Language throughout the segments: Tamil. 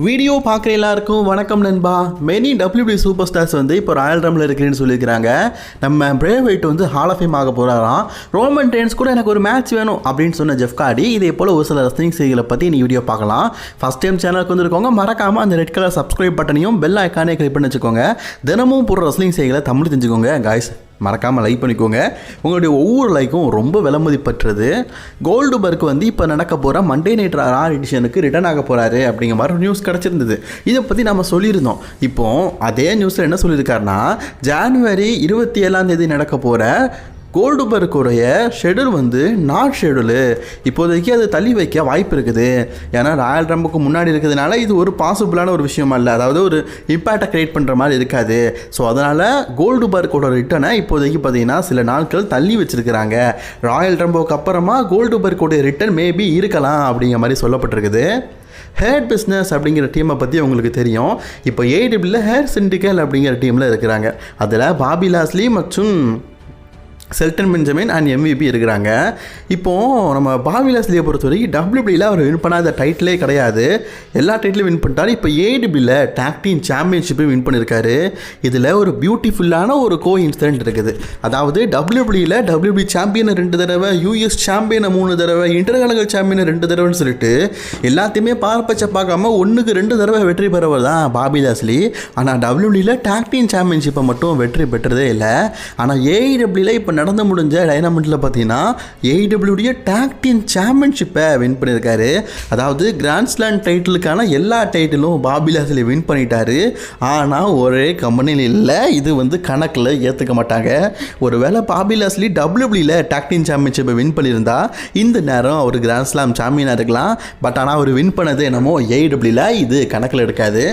வீடியோ பார்க்குற எல்லாருக்கும் வணக்கம் நண்பா. மெனி டபிள்யூபி சூப்பர் ஸ்டார்ஸ் வந்து இப்போ ராயல் ரம்மில் இருக்கிறேன்னு சொல்லியிருக்கிறாங்க. நம்ம பிரேவ் வெயிட் வந்து ஹால் ஆஃப் ஃபேம் ஆக போகிறாராம் ரோமன் டென்ஸ் கூட எனக்கு ஒரு மேட்ச் வேணும் அப்படின்னு சொன்ன ஜெஃப்காடி இதே போல் ஒரு சில ரஸ்லிங் செய்திகளை பற்றி நீ வீடியோ பார்க்கலாம். ஃபஸ்ட் டைம் சேனலுக்கு வந்துருக்கோங்க மறக்காமல் அந்த ரெட் கலர் சப்ஸ்கிரைப் பட்டனையும் பெல் ஐக்கானே கிளிக் பண்ணி வச்சுக்கோங்க. தினமும் போடுற ரஸ்லிங் செய்திகளை தமிழ் தெரிஞ்சுக்கோங்க காய்ஸ் மறக்காமல் லைக் பண்ணிக்கோங்க. உங்களுடைய ஒவ்வொரு லைக்கும் ரொம்ப விலை மதிப்பற்றது கோல்டு பர்க் வந்து இப்போ நடக்க போகிற மண்டே நைட் ரா எடிஷனுக்கு ரிட்டர்ன் ஆக போகிறாரு அப்படிங்கிற மாதிரி ஒரு நியூஸ் கிடச்சிருந்தது. இதை பற்றி நம்ம சொல்லியிருந்தோம். இப்போ அதே நியூஸில் என்ன சொல்லியிருக்காருன்னா ஜான்வரி இருபத்தி ஏழாம் தேதி நடக்க போகிற கோல்டுபர்க்குடைய ஷெடியூல் வந்து நாட் ஷெடியூலு. இப்போதைக்கு அது தள்ளி வைக்க வாய்ப்பு இருக்குது. ஏன்னா ராயல் ரம்புக்கு முன்னாடி இருக்கிறதுனால இது ஒரு பாசிபிளான ஒரு விஷயமா இல்லை. அதாவது ஒரு இம்பேக்டை க்ரியேட் பண்ணுற மாதிரி இருக்காது. ஸோ அதனால் கோல்டுபர்க்கோட ரிட்டனை இப்போதைக்கு பார்த்தீங்கன்னா சில நாட்கள் தள்ளி வச்சிருக்கிறாங்க. ராயல் ரம்போக்கு அப்புறமா கோல்டு ரிட்டன் மேபி இருக்கலாம் அப்படிங்கிற மாதிரி சொல்லப்பட்டிருக்குது. ஹேர் பிஸ்னஸ் அப்படிங்கிற டீமை பற்றி உங்களுக்கு தெரியும். இப்போ ஏடபிள்யூல ஹேர் சிண்டிகல் அப்படிங்கிற டீமில் இருக்கிறாங்க. அதில் பாபி லாஸ்லி மற்றும் செல்டன் பெஞ்சமின் அண்ட் எம்விபி இருக்கிறாங்க. இப்போது நம்ம பாவிலாஸ்லியை பொறுத்த வரைக்கும் டபிள்யூபியில் அவர் வின் பண்ணாத டைட்டிலே கிடையாது. எல்லா டைட்டிலும் வின் பண்ணிட்டாரு. இப்போ ஏடிபியில் டாக்டீம் சாம்பியன்ஷிப்பையும் வின் பண்ணியிருக்காரு இதில் ஒரு பியூட்டிஃபுல்லான ஒரு கோ இன்சிடென்ட் இருக்குது. அதாவது டபிள்யூபியில் டபிள்யூபி சாம்பியனை ரெண்டு தடவை யூஎஸ் சாம்பியனை மூணு தடவை இன்டர்கலங்கள் சாம்பியனை ரெண்டு தடவைன்னு சொல்லிட்டு எல்லாத்தையுமே பார்ப்பச்ச பார்க்காம ஒன்றுக்கு ரெண்டு தடவை வெற்றி பெறவர் தான் பாபிலாஸ்லி ஆனால் டபிள்யூபியில் டாக்டீம் சாம்பியன்ஷிப்பை மட்டும் வெற்றி பெற்றதே இல்லை. ஆனால் ஏஇடபிள்யூல இப்போ நடந்து முடிஞ்ச டைனாமெண்ட்டில் பார்த்தீங்கன்னா ஏஇடபிள்யூடைய டேக் டீம் சாம்பியன்ஷிப்பை வின் பண்ணியிருக்காரு. அதாவது கிராண்ட்ஸ்லாண்ட் டைட்டிலுக்கான எல்லா டைட்டிலும் பாபிலாஸில் வின் பண்ணிட்டாரு. ஆனால் ஒரே கம்பெனியில் இல்லை இது வந்து கணக்கில் ஏற்றுக்க மாட்டாங்க. ஒருவேளை வேளை பாபிலாஸ்லி டபிள்யூபிள்யூல டேக் டீம் சாம்பியன்ஷிப்பை வின் பண்ணியிருந்தா இந்த நேரம் அவர் கிராண்ட்ஸ்லாம் சாம்பியனாக இருக்கலாம். பட் ஆனால் அவர் வின் பண்ணது என்னமோ ஏஇடபிள்யூல இது கணக்கில் எடுக்காது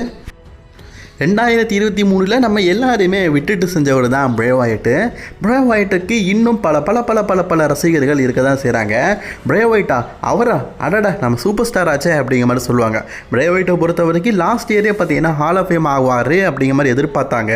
ரெண்டாயிரத்தி இருபத்தி மூணில் நம்ம எல்லாரையுமே விட்டுட்டு செஞ்சவர் தான் பிரேவாயிட்டு பிரேவாயிட்டுக்கு இன்னும் பல பல பல பல பல ரசிகர்கள் இருக்க தான் செய்கிறாங்க பிரேவாயிட்டா அவரா? அடடா நம்ம சூப்பர் ஸ்டார் ஆச்சே அப்படிங்கிற மாதிரி சொல்லுவாங்க. பிரேவாயிட்டை பொறுத்த வரைக்கும் லாஸ்ட் இயரே பார்த்தீங்கன்னா ஹால் ஆஃப் ஃபேம் ஆவார் அப்படிங்கிற மாதிரி எதிர்பார்த்தாங்க.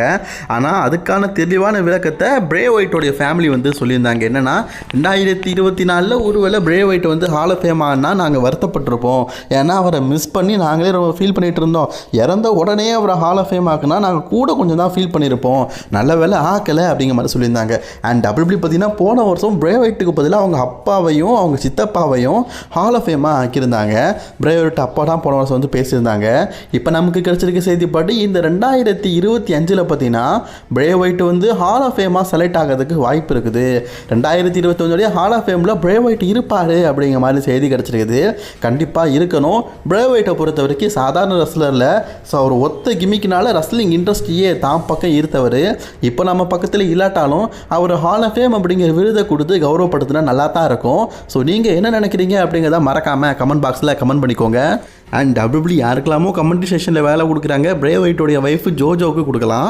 ஆனால் அதுக்கான தெளிவான விளக்கத்தை பிரேவாயிட்டோடைய ஃபேமிலி வந்து சொல்லியிருந்தாங்க. என்னென்னா ரெண்டாயிரத்தி இருபத்தி நாலில் ஒருவேளை பிரேவாயிட் வந்து ஹால் ஆஃப் ஃபேம் ஆனால் நாங்கள் வருத்தப்பட்டிருப்போம். ஏன்னா அவரை மிஸ் பண்ணி நாங்களே ரொம்ப ஃபீல் பண்ணிகிட்டு இருந்தோம். இறந்த உடனே அவரை ஹால் ஆஃப் ஃபேம் ஆகுனா நாங்கள் கூட கொஞ்சம் தான் ஃபீல் பண்ணியிருப்போம் நல்ல வேலை ஆக்கலை அப்படிங்கிற மாதிரி சொல்லியிருந்தாங்க. அண்ட் டபிள்யூபி பார்த்தீங்கன்னா போன வருஷம் பிரேவைட்டுக்கு பதிலாக அவங்க அப்பாவையும் அவங்க சித்தப்பாவையும் ஹால் ஆஃப் ஃபேமாக ஆக்கியிருந்தாங்க. பிரேவைட் அப்பா தான் போன வருஷம் வந்து பேசியிருந்தாங்க. இப்போ நமக்கு கிடைச்சிருக்க செய்திப்படி இந்த ரெண்டாயிரத்தி இருபத்தி அஞ்சில் பார்த்தீங்கன்னா பிரேவைட் வந்து ஹால் ஆஃப் ஃபேமாக செலக்ட் ஆகிறதுக்கு வாய்ப்பு இருக்குது. ரெண்டாயிரத்தி இருபத்தஞ்சோடைய ஹால் ஆஃப் ஃபேமில் பிரேவைட் இருப்பார் அப்படிங்கிற மாதிரி செய்தி கிடச்சிருக்குது. கண்டிப்பாக இருக்கணும். பிரேவைட்டை பொறுத்த வரைக்கும் சாதாரண ரெஸ்லரில் ஸோ அவர் ஒத்த கிமிக்கினால ரஸ்லிங் இண்டஸ்ட்ரியே தான் பக்கம் ஈர்த்தவர். இப்போ நம்ம பக்கத்தில் இல்லாட்டாலும் அவர் ஹால் ஆஃப் ஃபேம் அப்படிங்கிற விருதை கொடுத்து கௌரவப்படுத்தினா நல்லா தான் இருக்கும். ஸோ நீங்கள் என்ன நினைக்கிறீங்க அப்படிங்கிறத மறக்காமல் கமெண்ட் பாக்ஸில் கமெண்ட் பண்ணிக்கோங்க. அண்ட் டபிள்யூபிள்யூ யாருக்கெல்லாமோ கமெண்ட்ரி செஷனில் வேலை கொடுக்குறாங்க. பிரேவ் ஒயிட்டோடைய ஒய்ஃபு ஜோஜோவுக்கு கொடுக்கலாம்.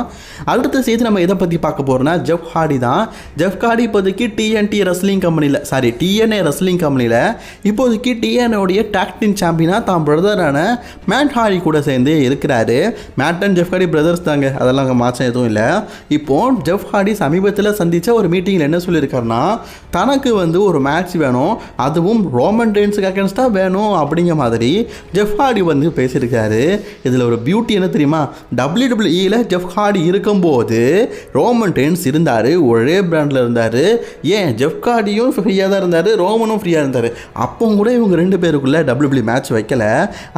அடுத்த செய்தி நம்ம எதை பற்றி பார்க்க போகிறோம்னா ஜெஃப் ஹாடி தான். ஜெஃப் ஹாடி இப்போதைக்கு டிஎன்டி ரெஸ்லிங் கம்பெனியில் சாரி டிஎன்ஏ ரெஸ்லிங் கம்பெனியில் இப்போதைக்கு டிஎன்ஏடைய டாக்டின் சாம்பியனாக தான் பிரதரான மேட் ஹாடி கூட சேர்ந்து இருக்கிறாரு. Matt and Jeff Hardy brothers தாங்க. அதெல்லாம் அங்கே மாற்றம் எதுவும் இல்லை. இப்போது ஜெஃப் ஹாடி சமீபத்தில் சந்தித்த ஒரு மீட்டிங்கில் என்ன சொல்லியிருக்காருன்னா தனக்கு வந்து ஒரு மேட்ச் வேணும். அதுவும் ரோமன் டென்ஸுக்கு அகேன்ஸ்டாக வேணும் அப்படிங்கிற மாதிரி ஜெஃப் ஹார்டி வந்து பேசியிருக்காரு. இதில் ஒரு பியூட்டி என்ன தெரியுமா? டபிள்யூ டபிள்யூஇயில் ஜெஃப் ஹார்டி இருக்கும்போது ரோமன் டென்ஸ் இருந்தார் ஒரே பிராண்டில் இருந்தார். ஏன்? ஜெஃப் ஹார்டியும் ஃப்ரீயாக தான் இருந்தார் ரோமனும் ஃப்ரீயாக இருந்தார். அப்போ கூட இவங்க ரெண்டு பேருக்குள்ளே டபிள்யூபிள்யூ மேட்ச் வைக்கல.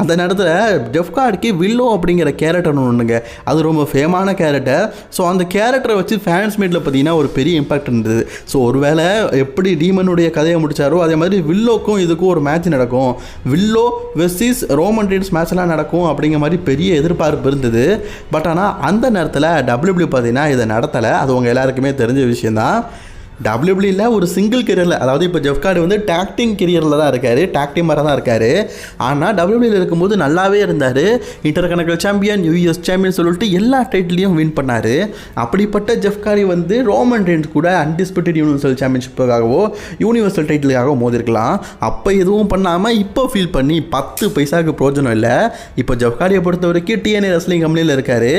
அந்த நேரத்தில் ஜெஃப் ஹார்டிக்கு வில்லோ அப்படிங்கிற கேரக்டர் ஒன்றுங்க அது ரொம்ப ஃபேமான கேரக்டர் ஸோ அந்த கேரக்டரை வச்சு ஃபேன்ஸ் மீட்டில் பார்த்தீங்கன்னா ஒரு பெரிய இம்பாக்ட் இருந்தது. ஸோ ஒருவேளை எப்படி டீமனுடைய கதையை முடித்தாரோ அதே மாதிரி வில்லோக்கும் இதுக்கும் ஒரு மேட்ச் நடக்கும். வில்லோ வெர்சிஸ் ரோமன் ரீன்ஸ் மேட்ச்லாம் நடக்கும் அப்படிங்கிற மாதிரி பெரிய எதிர்பார்ப்பு இருந்தது. பட் ஆனால் அந்த நேரத்தில் டபிள்யூபிள்யூ பார்த்தீங்கன்னா இதை நடத்தலை. அது உங்கள் எல்லாருக்குமே தெரிஞ்ச விஷயந்தான் டபிள்யூபிள்யூவில் ஒரு சிங்கிள் கெரியரில் அதாவது இப்போ ஜெஃப் கார்டு வந்து டாக்டிங் கெரியரில் தான் இருக்கார் டாக்டிமராக தான் இருக்கார். ஆனால் டபிள்யூபிள்யூவில் இருக்கும்போது நல்லாவே இருந்தார். இன்டர் கணக்கில் சாம்பியன் யூஎஸ் சாம்பியன் சொல்லிட்டு எல்லா டைட்டிலையும் வின் பண்ணார். அப்படிப்பட்ட ஜெஃப் காரி வந்து ரோமன் ரெண்ட் கூட அன்டிஸ்பியூட்டட் யூனிவர்சல் சாம்பியன்ஷிப்புக்காகவோ யூனிவர்சல் டைட்டிலுக்காகவோ மோதிருக்கலாம். அப்போ எதுவும் பண்ணாமல் இப்போ ஃபீல் பண்ணி பத்து பைசாவுக்கு பிரோஜனம் இல்லை. இப்போ ஜெஃப் காரியை பொறுத்த வரைக்கும் டிஎன்ஏ ரெஸ்லிங் கம்பெனியில் இருக்கார்.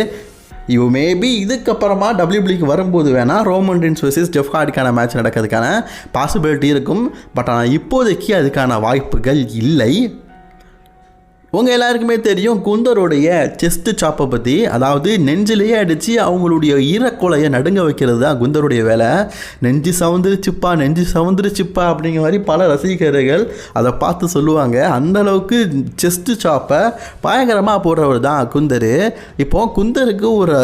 யூ மேபி இதுக்கப்புறமா டபிள்யூபிள்யூக்கு வரும்போது வேணால் ரோமன் ரின்ஸ் வெர்சஸ் ஜெஃப் ஹார்டுக்கான மேட்ச் நடக்கிறதுக்கான பாசிபிலிட்டி இருக்கும். பட் ஆனால் இப்போதைக்கு அதுக்கான வாய்ப்புகள் இல்லை. உங்கள் எல்லாருக்குமே தெரியும் குந்தருடைய செஸ்ட் சாப்பை பற்றி அதாவது நெஞ்சிலேயே அடித்து அவங்களுடைய ஈரக்கொலையை நடுங்க வைக்கிறது தான் குந்தருடைய வேலை. நெஞ்சு சவுந்துருச்சுப்பா நெஞ்சு சவுந்துருச்சுப்பா அப்படிங்கிற மாதிரி பல ரசிகர்கள் அதை பார்த்து சொல்லுவாங்க. அந்த அளவுக்கு செஸ்ட் சாப்பை பயங்கரமாக போடுறவர் தான் குந்தர். இப்போ குந்தருக்கு ஒரு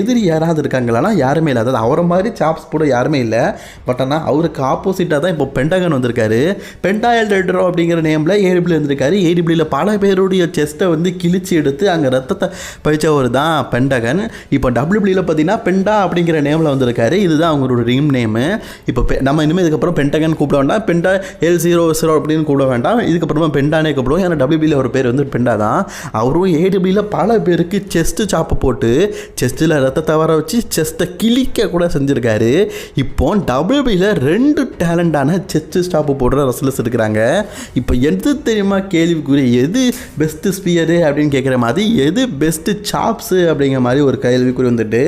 எதிரி யாராவது இருக்காங்களான்னா யாருமே இல்லை. அதாவது அவரை மாதிரி சாப்ஸ் போட யாருமே இல்லை. பட் ஆனால் அவருக்கு ஆப்போசிட்டாக தான் இப்போ பென்டகன் வந்திருக்காரு. பென்டாயல் ரெட்ரோ அப்படிங்கிற நேமில் ஏடிபிள் இருந்திருக்காரு. ஏடிபிளியில் பல பேருடைய செஸ்ட்டை வந்து கிழிச்சு எடுத்து அங்கே ரத்தத்தை பயிச்சவர் தான் பெண்டகன். இப்போ டபிள்யூபிளியில் பார்த்தீங்கன்னா பெண்டா அப்படிங்கிற நேமில் வந்திருக்காரு. இதுதான் அவங்களோட ரீம் நேமு இப்போ நம்ம இனிமேல் இதுக்கப்புறம் பென்டகன் கூப்பிட வேண்டாம். பெண்டா எல் ஜீரோ ஜீரோ அப்படின்னு கூப்பிட வேண்டாம். இதுக்கப்புறமா பெண்டானே கூப்பிடுவோம். ஏன்னா டபிள்யூபியில் ஒரு பேர் வந்து பெண்டா தான். அவரும் ஏடபிள்யூவில் பல பேருக்கு செஸ்ட்டு சாப்பு போட்டு செஸ்ட்டில் ரத்தத்தை வர வச்சு செஸ்ட்டை கிழிக்க கூட செஞ்சுருக்காரு. இப்போ டபிள்யூபியில் ரெண்டு டேலண்டான செஸ்ட்டு ஸ்டாப்பு போடுற ரசலஸ் இருக்கிறாங்க. இப்போ எது தெரியுமா? கேள்விக்குரிய எது பெஸ்ட்டு ஸ்பியரு அப்படின்னு கேட்குற மாதிரி எது பெஸ்ட்டு சாப்ஸு அப்படிங்கிற மாதிரி ஒரு கேள்விக்குறி வந்துட்டு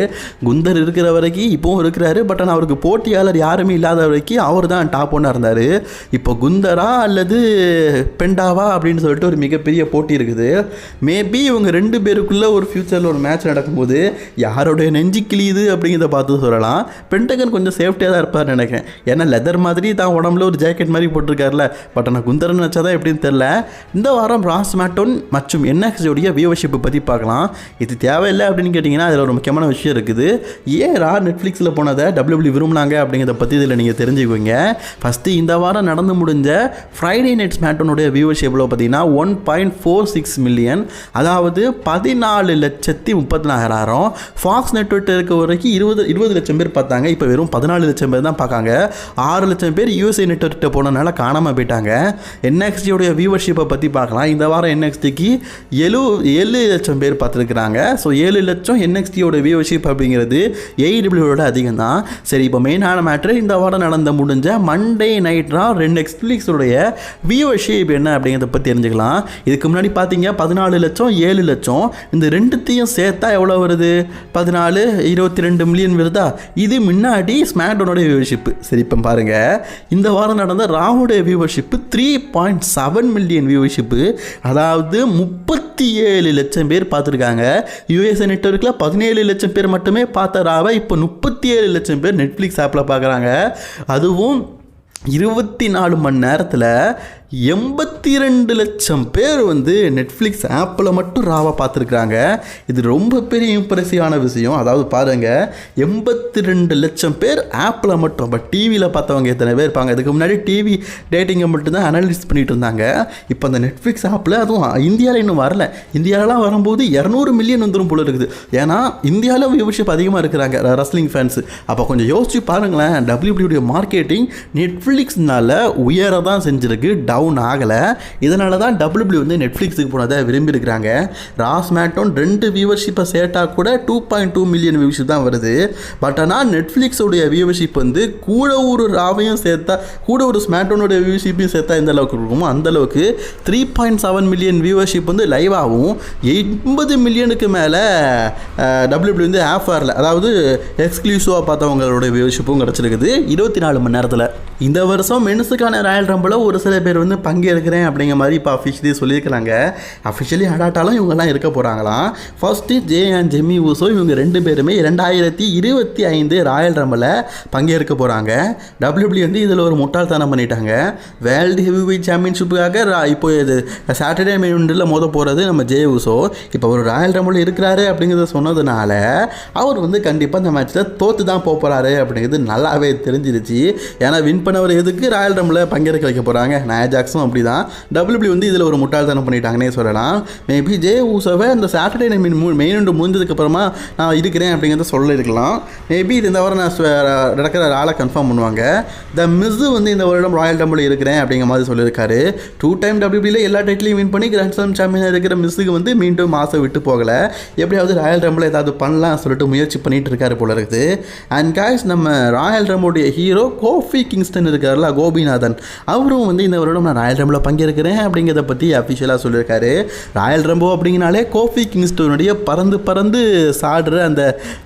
குந்தர் இருக்கிற வரைக்கும் இப்போவும் இருக்கிறாரு பட் ஆனால் அவருக்கு போட்டியாளர் யாருமே இல்லாத வரைக்கும் அவர் தான் டாப் ஒன்னாக இருந்தார். இப்போ குந்தரா அல்லது பெண்டாவா அப்படின்னு சொல்லிட்டு ஒரு மிகப்பெரிய போட்டி இருக்குது. மேபி இவங்க ரெண்டு பேருக்குள்ளே ஒரு ஃப்யூச்சரில் ஒரு மேட்ச் நடக்கும்போது யாரோடைய நெஞ்சு கிழியுது அப்படிங்கிறத பார்த்து சொல்லலாம். பென்டகன் கொஞ்சம் சேஃப்டியாக தான் இருப்பார் நினைக்கிறேன். ஏன்னா லெதர் மாதிரி தான் உடம்புல ஒரு ஜாக்கெட் மாதிரி போட்டிருக்காருல பட் ஆனால் குந்தரன் வச்சா தான் எப்படின்னு தெரில இந்த வாரம் ராஸ் மேட்டோன் மற்றும் என்எக்ஸோடைய வியூவர்ஷிப்பை பற்றி பார்க்கலாம். இது தேவையில்லை அப்படின்னு கேட்டிங்கன்னா அதில் ஒரு முக்கியமான விஷயம் இருக்குது. ஏன் ரா நெட்ஃப்ளிக்ஸில் போனதை டபிள்யூபிள்யூ விரும்புனாங்க அப்படிங்கிறத பற்றி இதில் நீங்கள் தெரிஞ்சுக்குவீங்க. ஃபஸ்ட்டு இந்த வாரம் நடந்து முடிஞ்ச ஃப்ரைடே நெட்ஸ் மேட்டோனுடைய வியூவர்ஷிப்பில் பார்த்தீங்கன்னா one point four six million அதாவது பதினாலு லட்சத்தி முப்பத்தி நாலாயிரம் ஃபாக்ஸ் நெட்வொர்க் இருக்க வரைக்கும் இருபது இருபது லட்சம் பேர் பார்த்தாங்க. இப்போ வெறும் பதினாலு லட்சம் பேர் தான் பார்க்காங்க. ஆறு லட்சம் பேர் யூஎஸ்ஏ நெட்ஒர்க்கிட்ட போனனால காணாமல் போயிட்டாங்க. என்எக்ஸியோடைய வியூவர்ஷிப்பை பற்றி பார்க்கலாம். இந்த வாரம் என்எக்ஸ்டிக்கு எழு ஏழு லட்சம் பேர் பார்த்துருக்குறாங்க. ஸோ ஏழு லட்சம் என்எக்ஸ்டியோட வியூவர்ஷிப் அப்படிங்கிறது ஏஇடபிள்யூட அதிகம் தான் சரி இப்போ மெயினான மேட்ரு இந்த வாரம் நடந்த முடிஞ்ச மண்டே நைட்ரா ரெண்டு நெட்ஃப்ளிக்ஸோடைய வியூவர்ஷிப் என்ன அப்படிங்கிறத பற்றி தெரிஞ்சுக்கலாம். இதுக்கு முன்னாடி பார்த்தீங்க பதினாலு லட்சம் ஏழு லட்சம். இந்த ரெண்டுத்தையும் சேர்த்தா எவ்வளோ வருது? பதினாலு இருபத்தி ரெண்டு மில்லியன் வருதா? இது முன்னாடி ஸ்மாக்டவுனோட வியூவர்ஷிப் சரி இப்போ பாருங்க. இந்த வாரம் நடந்த ராவோடைய viewership three point seven million viewership அதாவது முப்பத்தி ஏழு லட்சம் பேர் பார்த்துருக்காங்க. யூஎஸ்ஏ நெட்ஒர்க்கில் பதினேழு லட்சம் பேர் மட்டுமே பார்த்த ராவை இப்போ முப்பத்தி ஏழு லட்சம் பேர் நெட்ஃப்ளிக்ஸ் ஆப்பில் பார்க்குறாங்க. அதுவும் இருபத்தி நாலு மணி நேரத்தில் எண்பத்தி ரெண்டு லட்சம் பேர் வந்து நெட்ஃப்ளிக்ஸ் ஆப்பில் மட்டும் ராவாக பார்த்துருக்குறாங்க. இது ரொம்ப பெரிய இம்ப்ரெசிவான விஷயம். அதாவது பாருங்கள் எண்பத்தி ரெண்டு லட்சம் பேர் ஆப்பில் மட்டும் அப்போ டிவியில் பார்த்தவங்க எத்தனை பேர் இருப்பாங்க? இதுக்கு முன்னாடி டிவி டேட்டிங்கை மட்டும்தான் அனலிஸ் பண்ணிகிட்டு இருந்தாங்க. இப்போ அந்த நெட்ஃப்ளிக்ஸ் ஆப்பில் அதுவும் இந்தியாவில் இன்னும் வரல. இந்தியாவிலாம் வரும்போது இரநூறு மில்லியன் வந்துடும் போல இருக்குது. ஏன்னா இந்தியாவில் வியூவர்ஷிப் அதிகமாக இருக்கிறாங்க ரஸ்லிங் ஃபேன்ஸ் அப்போ கொஞ்சம் யோசிச்சு பாருங்களேன் டபிள்யூபிள்யூடைய மார்க்கெட்டிங் நெட்ஃப்ளிக்ஸ்னால உயர தான் செஞ்சிருக்கு. டவுன் ஆகலை. இதனால தான் டபிள்யூபிள்யூ வந்து நெட்ஃப்ளிக்ஸுக்கு போனதை விரும்பியிருக்கிறாங்க. ராஸ் மேட்டோன் ரெண்டு வியூவர்ஷிப்பை சேர்த்தா கூட two point two million viewership தான் வருது. பட் ஆனால் நெட்ஃப்ளிக்ஸோடைய வியூவர்ஷிப் வந்து கூட ஒரு ராவையும் சேர்த்தா கூட ஒரு ஸ்மேட்டோனுடைய வியூவர்ஷிப்பையும் சேர்த்தா எந்த அளவுக்கு இருக்குமோ அந்தளவுக்கு three point seven million viewership வந்து லைவாகவும் எண்பது மில்லியனுக்கு மேலே டபிள்யூபிள்யூ வந்து ஆஃபரில் அதாவது எக்ஸ்க்ளூசிவாக பார்த்தவங்களோட வியூவர்ஷிப்பும் கிடச்சிருக்குது. இருபத்தி நாலு மணி நேரத்தில். இந்த வருஷம் மென்ஸுக்கான ராயல் ரம்பில் ஒரு சில பேர் வந்து பங்கேற்கிறேன் அப்படிங்கிற மாதிரி இப்போ அஃபிஷியலி சொல்லியிருக்கிறாங்க. அஃபிஷியலி அடாட்டாலும் இவங்கெல்லாம் இருக்க போகிறாங்களாம் first Jey and Jimmy Uso இவங்க ரெண்டு பேருமே ரெண்டாயிரத்தி இருபத்தி ஐந்து ராயல் ரம்பில் பங்கேற்க போகிறாங்க டபிள்யூபிள்யூ வந்து இதில் ஒரு முட்டாள்தனம் பண்ணிட்டாங்க. வேர்ல்டு ஹெவிவெயிட் சாம்பியன்ஷிப்புக்காக இப்போ இது சாட்டர்டே மெயின்டில் மோத போகிறது நம்ம ஜே ஊசோ இப்போ ஒரு ராயல் ரம்பில் இருக்கிறாரு அப்படிங்கிறத சொன்னதுனால அவர் வந்து கண்டிப்பாக இந்த மேட்ச்சில் தோற்று தான் போக போகிறாரு அப்படிங்கிறது நல்லாவே தெரிஞ்சிருச்சு. ஏன்னா வின் பண்ணவர் எதுக்கு ராயல் ரம்பில் பங்கேற்க வைக்க போகிறாங்க ஜாக்ஸும் அப்படி தான் டபிள்யூபி வந்து இதில் ஒரு முட்டாள்தனம் பண்ணிட்டாங்கன்னே சொல்லலாம். மேபி ஜே ஊசோவை இந்த சாட்டர்டே நைட் மெயின் முடிஞ்சதுக்கு முடிஞ்சதுக்கப்புறமா நான் இருக்கிறேன் அப்படிங்கிறத சொல்லியிருக்கலாம். மேபி இது இந்த வாரம் நான் நடக்கிற ஆளை கன்ஃபார்ம் பண்ணுவாங்க. த மிஸ் வந்து இந்த வருடம் ராயல் டம்பிள் இருக்கிறேன் அப்படிங்கிற மாதிரி சொல்லியிருக்காரு. டூ டைம் டபிள்யூபியில் எல்லா டைட்டிலையும் வின் பண்ணி கிராண்ட் ஸ்லாம் சாம்பியனாக இருக்கிற மிஸ்ஸுக்கு வந்து மீண்டும் மாதம் விட்டு போகலை. எப்படியாவது ராயல் டம்பிள் ஏதாவது பண்ணலாம் சொல்லிட்டு முயற்சி பண்ணிட்டு இருக்காரு போல இருக்குது. அண்ட் காய்ஸ் நம்ம ராயல் ரம்போடைய ஹீரோ கோஃபி கிங்ஸ்டன் இருக்கார்ல கோபிநாதன். அவரும் வந்து இந்த வருடம் நான் ராயல் ரம்பில் பங்கேற்கிறேன் அப்படிங்கிறத பற்றி அஃபிஷியலாக சொல்லியிருக்காரு. ராயல் ரம்போ அப்படிங்கனாலே கோஃபி கிங்ஸ்டோனுடைய பறந்து பறந்து சாடுற அந்த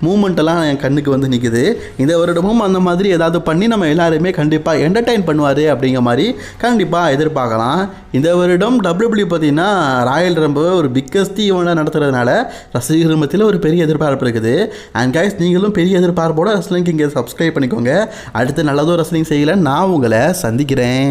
மூமெண்ட்டெல்லாம் என் கண்ணுக்கு வந்து நிற்குது இந்த வருடமும் அந்த மாதிரி ஏதாவது பண்ணி நம்ம எல்லாருமே கண்டிப்பாக என்டர்டைன் பண்ணுவார் அப்படிங்கிற மாதிரி கண்டிப்பாக எதிர்பார்க்கலாம். இந்த வருடம் டபிள்யூபிள்யூ பார்த்தீங்கன்னா ராயல் ரம்போ ஒரு பிக்கஸ்ட் ஈவெண்ட்டாக நடத்துறதுனால ரசிகர் மத்தியில் ஒரு பெரிய எதிர்பார்ப்பு இருக்குது. அண்ட் கைஸ் நீங்களும் பெரிய எதிர்பார்ப்போட ரஸ்லிங் இங்கே சப்ஸ்கிரைப் பண்ணிக்கோங்க. அடுத்து நல்லதோ ரசலிங் செய்யலை நான் உங்களை சந்திக்கிறேன்.